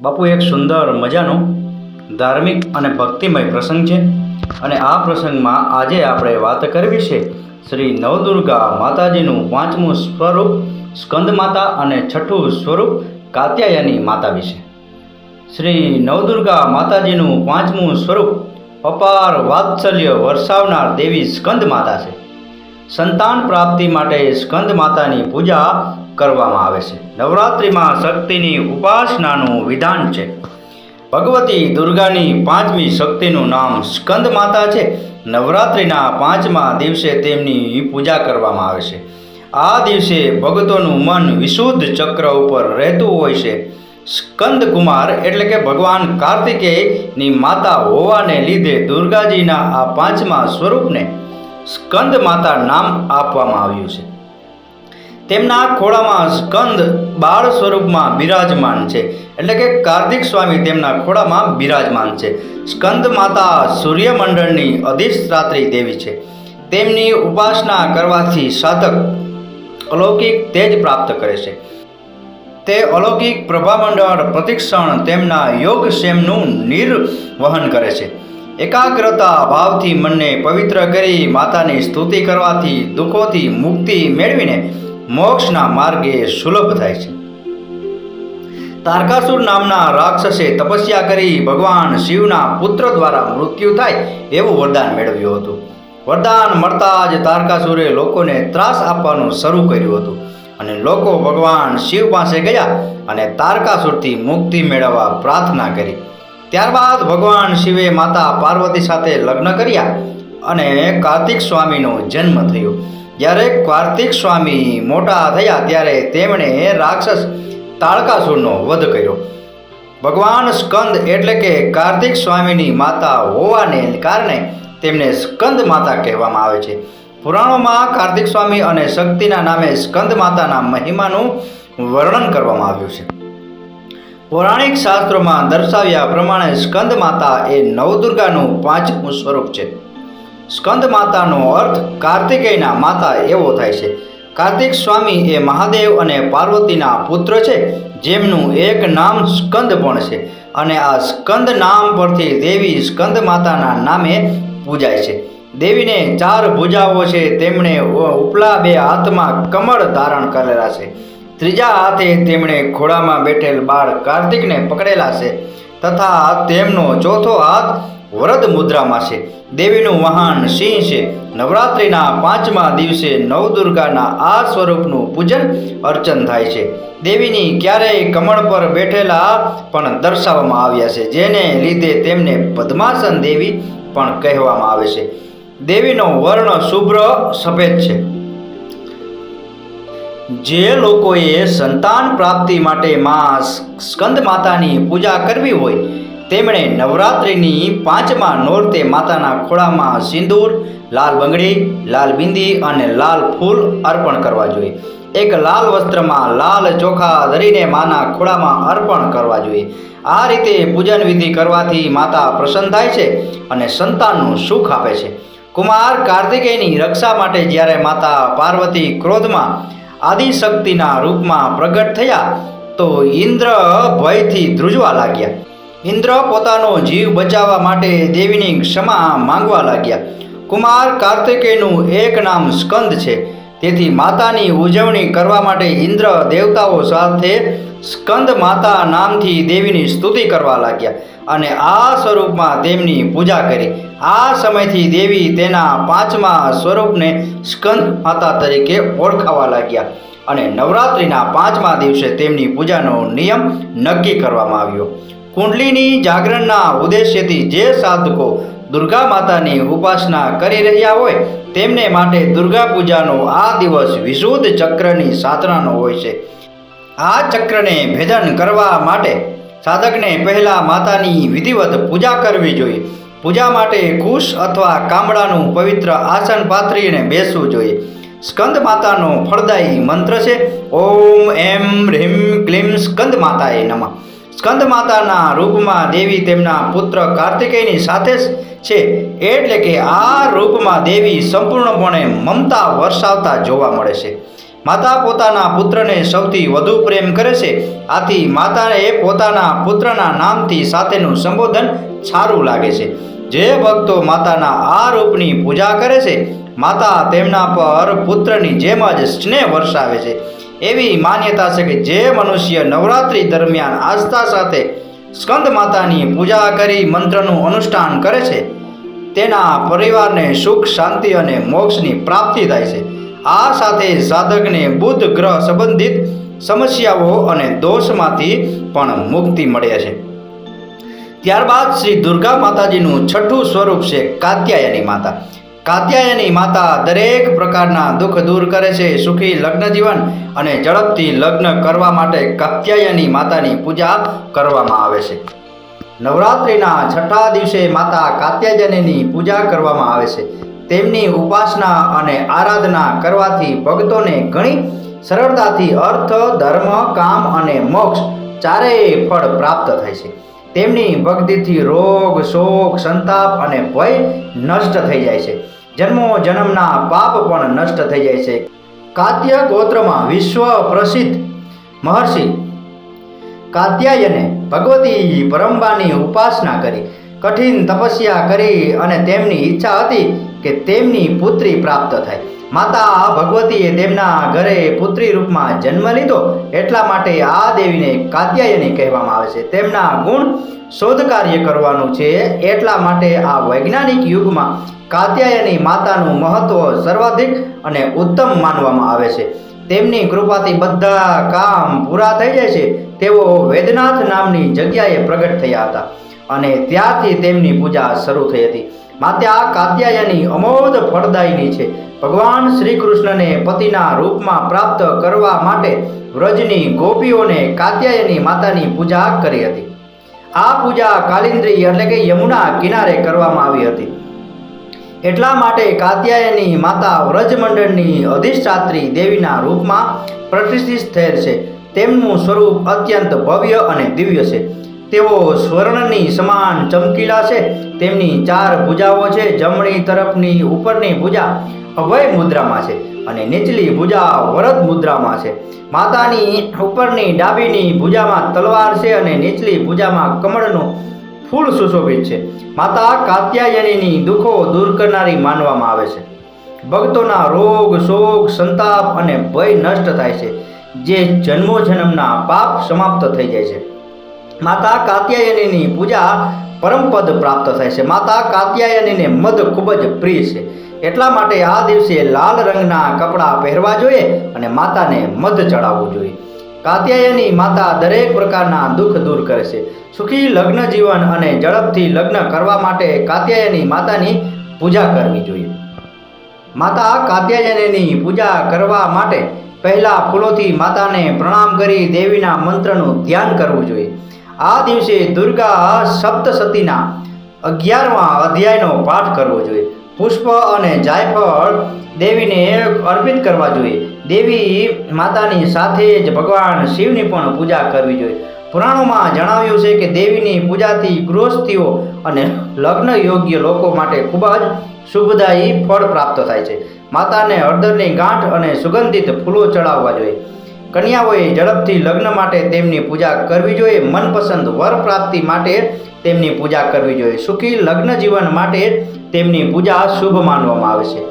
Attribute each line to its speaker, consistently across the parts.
Speaker 1: બાપુ, એક સુંદર મજાનો, ધાર્મિક અને ભક્તિમય પ્રસંગ છે અને આ પ્રસંગમાં આજે આપણે વાત કરવી છે શ્રી નવદુર્ગા માતાજીનું પાંચમું સ્વરૂપ, સ્કંદ માતા અને છઠ્ઠું સ્વરૂપ, કાત્યાયની માતા વિશે. શ્રી નવદુર્ગા માતાજીનું પાંચમું સ્વરૂપ, અપાર વાત્સલ્ય વરસાવનાર દેવી સ્કંદ માતા છે. સંતાન પ્રાપ્તિ માટે સ્કંદ માતાની પૂજા કરવામાં આવે છે. નવરાત્રિમાં શક્તિની ઉપાસનાનું વિધાન છે. ભગવતી દુર્ગાની પાંચમી શક્તિનું નામ સ્કંદ માતા છે. નવરાત્રિના પાંચમા દિવસે તેમની પૂજા કરવામાં આવે છે. આ દિવસે ભક્તોનું મન વિશુદ્ધ ચક્ર ઉપર રહેતું હોય છે. સ્કંદ કુમાર એટલે કે ભગવાન કાર્તિકેયની માતા હોવાને લીધે દુર્ગાજીના આ પાંચમા સ્વરૂપને સ્કંદ માતા નામ આપવામાં આવ્યું છે. તેમના ખોળામાં સ્કંદ બાળ સ્વરૂપમાં બિરાજમાન છે. એટલે કે કાર્તિક સ્વામી તેમના ખોળામાં બિરાજમાન છે. સ્કંદ માતા સૂર્યમંડળની અધિષ્ઠાત્રી દેવી છે. તેમની ઉપાસના કરવાથી સાધક અલૌકિક તેજ પ્રાપ્ત કરે છે. તે અલૌકિક પ્રભામંડળ પ્રતિક્ષણ તેમના યોગક્ષેમનું નિર્વહન કરે છે. એકાગ્રતા ભાવથી મનને પવિત્ર કરી માતાની સ્તુતિ કરવાથી દુઃખોથી મુક્તિ મેળવીને મોક્ષના માર્ગે સુલભ થાય છે. તારકાસુર નામના રાક્ષસે તપસ્યા કરી ભગવાન શિવના પુત્ર દ્વારા મૃત્યુ થાય એવું વરદાન મેળવ્યું હતું. વરદાન મળતા જ તારકાસુરે લોકોને ત્રાસ આપવાનું શરૂ કર્યું હતું અને લોકો ભગવાન શિવ પાસે ગયા અને તારકાસુરથી મુક્તિ મેળવવા પ્રાર્થના કરી. ત્યારબાદ ભગવાન શિવે માતા પાર્વતી સાથે લગ્ન કર્યા અને કાર્તિક સ્વામીનો જન્મ થયો. જ્યારે કાર્તિક સ્વામી મોટા થયા ત્યારે તેમણે રાક્ષસ તાળકાસુરનો વધ કર્યો. ભગવાન સ્કંદ એટલે કે કાર્તિક સ્વામીની માતા હોવાને કારણે તેમને સ્કંદ માતા કહેવામાં આવે છે. પુરાણોમાં કાર્તિક સ્વામી અને શક્તિના નામે સ્કંદ માતાના મહિમાનું વર્ણન કરવામાં આવ્યું છે. પૌરાણિક શાસ્ત્રોમાં દર્શાવ્યા પ્રમાણે સ્કંદ માતા એ નવદુર્ગાનું પાંચમું સ્વરૂપ છે. સ્કંદ માતાનો અર્થ કાર્તિકેયના માતા એવો થાય છે. કાર્તિક સ્વામી એ મહાદેવ અને પાર્વતીના પુત્ર છે, જેમનું એક નામ સ્કંદ પણ છે અને આ સ્કંદ નામ પરથી દેવી સ્કંદ માતાના નામે પૂજાય છે. દેવીને ચાર ભુજાઓ છે, તેમણે ઉપલા બે હાથમાં કમળ ધારણ કરેલા છે. ત્રીજા હાથે તેમણે ઘોડામાં બેઠેલ બાળ કાર્તિકને પકડેલા છે તથા તેમનો ચોથો હાથ વરદ મુદ્રામાં છે. દેવીનું વાહન સિંહ છે. નવરાત્રિના પાંચમા દિવસે નવદુર્ગાના આ સ્વરૂપનું પૂજન અર્ચન થાય છે. દેવીની ક્યારેય કમળ પર બેઠેલા પણ દર્શાવવામાં આવ્યા છે, જેને લીધે તેમને પદ્માસન દેવી પણ કહેવામાં આવે છે. દેવીનો વર્ણ શુભ્ર સફેદ છે. જે લોકોએ સંતાન પ્રાપ્તિ માટે માં સ્કંદ માતાની પૂજા કરવી હોય તેમણે નવરાત્રિની પાંચમા નોરતે માતાના ખોળામાં સિંદૂર, લાલ બંગડી, લાલ બિંદી અને લાલ ફૂલ અર્પણ કરવા જોઈએ. એક લાલ વસ્ત્રમાં લાલ ચોખા ધરીને માના ખોળામાં અર્પણ કરવા જોઈએ. આ રીતે પૂજન વિધિ કરવાથી માતા પ્રસન્ન થાય છે અને સંતાનનું સુખ આપે છે. કુમાર કાર્તિકેયની રક્ષા માટે જ્યારે માતા પાર્વતી ક્રોધમાં આદિશક્તિના રૂપમાં પ્રગટ થયા, તો ઇન્દ્ર ભયથી ધ્રુજવા લાગ્યા. ઇન્દ્ર પોતાનો જીવ બચાવવા માટે દેવીની ક્ષમા માંગવા લાગ્યા. કુમાર કાર્તિકેયનું એક નામ સ્કંદ છે. તેથી માતાની ઉજવણી કરવા માટે ઇન્દ્ર દેવતાઓ સાથે સ્કંદ માતા નામથી દેવીની સ્તુતિ કરવા લાગ્યા અને આ સ્વરૂપમાં તેમની પૂજા કરી. આ સમયથી દેવી તેના પાંચમા સ્વરૂપને સ્કંદ માતા તરીકે ઓળખાવા લાગ્યા અને નવરાત્રિના પાંચમા દિવસે તેમની પૂજાનો નિયમ નક્કી કરવામાં આવ્યો. કુંડલીની જાગરણના ઉદ્દેશ્યથી જે સાધકો દુર્ગા માતાની ઉપાસના કરી રહ્યા હોય, તેમને માટે દુર્ગા પૂજાનો આ દિવસ વિશુદ્ધ ચક્રની સાધનાનો હોય છે. આ ચક્રને ભેદન કરવા માટે સાધકને પહેલાં માતાની વિધિવત પૂજા કરવી જોઈએ. પૂજા માટે કુશ અથવા કામડાનું પવિત્ર આસન પાથરીને બેસવું જોઈએ. સ્કંદ માતાનો ફળદાયી મંત્ર છે, ઓમ એમ હ્રીમ ક્લીમ સ્કંદ માતાએ નમઃ. સ્કંદ માતાના રૂપમાં દેવી તેમના પુત્ર કાર્તિકેયની સાથે છે. એટલે કે આ રૂપમાં દેવી સંપૂર્ણપણે મમતા વરસાવતા જોવા મળે છે. માતા પોતાના પુત્રને સૌથી વધુ પ્રેમ કરે છે. આથી માતાએ પોતાના પુત્રના નામથી સાથેનું સંબોધન સારું લાગે છે. જે ભક્તો માતાના આ રૂપની પૂજા કરે છે, માતા તેમના પર પુત્રની જેમ જ સ્નેહ વરસાવે છે. એવી માન્યતા છે કે જે મનુષ્ય નવરાત્રિ દરમિયાન આસ્થા સાથે સ્કંદ માતાની પૂજા કરી મંત્રનું અનુષ્ઠાન કરે છે, તેના પરિવારને સુખ, શાંતિ અને મોક્ષની પ્રાપ્તિ થાય છે. આ સાથે સાધકને બુધ ગ્રહ સંબંધિત સમસ્યાઓ અને દોષમાંથી પણ મુક્તિ મળે છે. ત્યારબાદ શ્રી દુર્ગા માતાજીનું છઠ્ઠું સ્વરૂપ છે કાત્યાયની માતા. કાત્યાયની માતા દરેક પ્રકારના દુઃખ દૂર કરે છે, સુખી લગ્ન જીવન અને ઝડપથી લગ્ન કરવા માટે કાત્યાયની માતાની પૂજા કરવામાં આવે છે. નવરાત્રિના છઠ્ઠા દિવસે માતા કાત્યાયનીની પૂજા કરવામાં આવે છે. તેમની ઉપાસના અને આરાધના કરવાથી ભક્તોને ઘણી સરળતાથી અર્થ, ધર્મ, કામ અને મોક્ષ ચારેય ફળ પ્રાપ્ત થાય છે. તેમની ભક્તિથી રોગ, શોક, સંતાપ અને ભય નષ્ટ થઈ જાય છે. જન્મો જન્મના પાપ પણ નષ્ટ થઈ જાય છે. કાત્ય ગોત્રમાં વિશ્વ પ્રસિદ્ધ. મહર્ષિ કાત્યાયને ભગવતી પરંબાની ઉપાસના કરી, કઠિન તપસ્યા કરી અને તેમની ઈચ્છા હતી કે તેમની પુત્રી પ્રાપ્ત થાય. માતા ભગવતીએ તેમના ઘરે પુત્રી રૂપમાં જન્મ લીધો. એટલા માટે આ દેવીને કાત્યાયની કહેવામાં આવે છે. તેમના ગુણ શોધ કાર્ય કરવાનું છે. એટલા માટે આ વૈજ્ઞાનિક યુગમાં કાત્યાયની માતાનું મહત્વ સર્વાધિક અને ઉત્તમ માનવામાં આવે છે. તેમની કૃપાથી બધા કામ પૂરા થઈ જાય છે. તેઓ વેદનાથ નામની જગ્યાએ પ્રગટ થયા હતા અને ત્યારથી તેમની પૂજા શરૂ થઈ હતી. માતા કાત્યાયની અમોદ ફળદાયીની છે. ભગવાન શ્રી કૃષ્ણને પતિના રૂપમાં પ્રાપ્ત કરવા માટે વ્રજની ગોપીઓને કાત્યાયની માતાની પૂજા કરી હતી. આ પૂજા કાલિન્દ્રી એટલે કે યમુના કિનારે કરવામાં આવી હતી. એટલા માટે કાત્યાયની માતા વ્રજમંડળની અધિષ્ઠાત્રી દેવીના રૂપમાં પ્રતિષ્ઠિત થયેલ છે. તેમનું સ્વરૂપ અત્યંત ભવ્ય અને દિવ્ય છે. તેઓ સ્વર્ણની સમાન ચમકીલા છે, તેમની ચાર ભુજાઓ છે, જમણી તરફની ઉપરની ભુજા અભય મુદ્રામાં છે અને નીચલી ભુજા વરદ મુદ્રામાં છે. માતાની ઉપરની ડાબીની ભુજામાં તલવાર છે અને નીચલી ભુજામાં કમળનું ફૂલ સુશોભિત છે. માતા કાત્યાયનીની દુઃખો દૂર કરનારી માનવામાં આવે છે. ભક્તોના રોગ, શોક, સંતાપ અને ભય નષ્ટ થાય છે, જે જન્મો જન્મના પાપ સમાપ્ત થઈ જાય છે. માતા કાત્યાયનીની પૂજા પરમપદ પ્રાપ્ત થાય છે. માતા કાત્યાયનીને મધ ખૂબ જ પ્રિય છે. એટલા માટે આ દિવસે લાલ રંગના કપડાં પહેરવા જોઈએ અને માતાને મધ ચડાવવું જોઈએ. કાત્યાયની માતા દરેક પ્રકારના દુઃખ દૂર કરે છે. સુખી લગ્ન જીવન અને ઝડપથી લગ્ન કરવા માટે કાત્યાયની માતાની પૂજા કરવી જોઈએ. માતા કાત્યાયનીની પૂજા કરવા માટે પહેલાં ફૂલોથી માતાને પ્રણામ કરી દેવીના મંત્રનું ધ્યાન કરવું જોઈએ. આ દિવસે દુર્ગા સપ્તસતીના અગિયારમાં અધ્યાયનો પાઠ કરવો જોઈએ. પુષ્પ અને જાયફળ દેવીને અર્પિત કરવા જોઈએ. દેવી માતાની સાથે જ ભગવાન શિવની પણ પૂજા કરવી જોઈએ. પુરાણોમાં જણાવ્યું છે કે દેવીની પૂજાથી ગૃહસ્થીઓ અને લગ્ન યોગ્ય લોકો માટે ખૂબ જ શુભદાયી ફળ પ્રાપ્ત થાય છે. માતાને હળદરની ગાંઠ અને સુગંધિત ફૂલો ચડાવવા જોઈએ. કન્યાઓએ ઝડપથી લગ્ન માટે તેમની પૂજા કરવી જોઈએ, મનપસંદ વર પ્રાપ્તિ માટે તેમની પૂજા કરવી જોઈએ. સુખી લગ્ન જીવન માટે તેમની પૂજા શુભ માનવામાં આવે છે.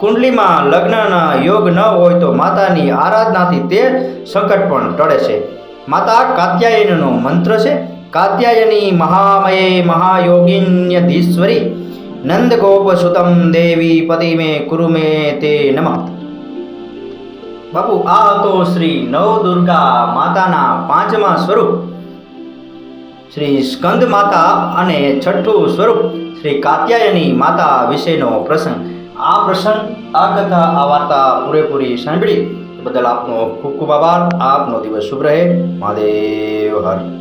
Speaker 1: કુંડલીમાં લગ્નના યોગ ન હોય તો માતાની આરાધનાથી તે સંકટ પણ ટળે છે. માતા કાત્યાયનનો મંત્ર છે. કાત્યાયની મહામયે મહાયોગિન્યધીશ્વરી નંદગોપસુતમ દેવી પતિ મે કુરુ મે તે નમઃ. બાપુ, આ હતો શ્રી નવ દુર્ગા માતાના પાંચમા સ્વરૂપ. શ્રી સ્કંદ માતા અને છઠ્ઠું સ્વરૂપ શ્રી કાત્યાયની માતા વિશેનો પ્રસંગ. આ પ્રસંગ, આ કથા, આ વાર્તા પૂરેપૂરી સાંભળી. બદલ આપનો ખૂબ ખૂબ આભાર. આપનો દિવસ શુભ રહે. મહાદેવ હર.